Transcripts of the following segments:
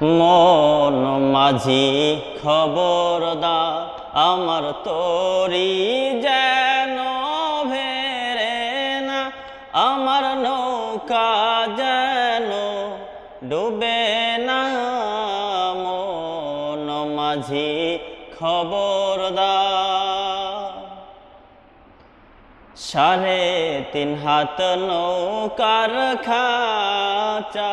মন মাঝি খবরদা আমার তোরি যেন ভেরে না, আমার নৌকা যেন ডুবে না। মন মাঝি খবরদা সাড়ে তিন হাত নৌকার খাচা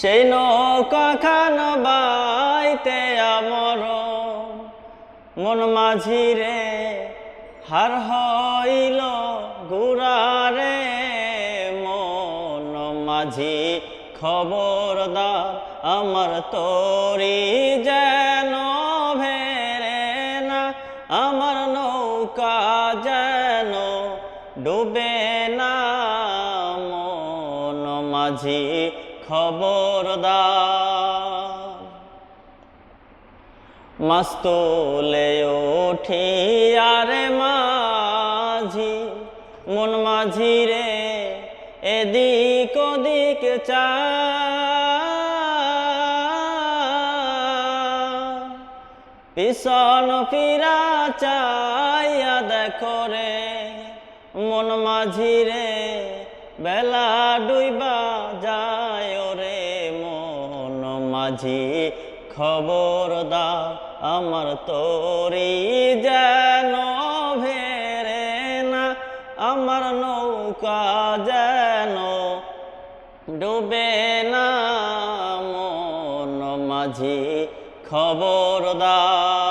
সেই নৌকা খান বাইতে আমর। মন মাঝি রে হার হইল গুড়ারে। মন মাঝি খবরদার আমার তোরি যেন ভেরে না। আমার নৌকা যেন ডুবে না। মন মাঝি খবরদার। মাস্তুলে উঠি আরে মাঝি, মন মাঝি রে, এদিক ওদিক চা পিছন ফিরা চাইয়া দেখো রে, মন মাঝি রে, বেলা ডুইবা মন মাঝি খবরদা আমার তোরি যেন ভেরে না, আমার নৌকা যেন ডুবে না। মন মাঝি খবরদার।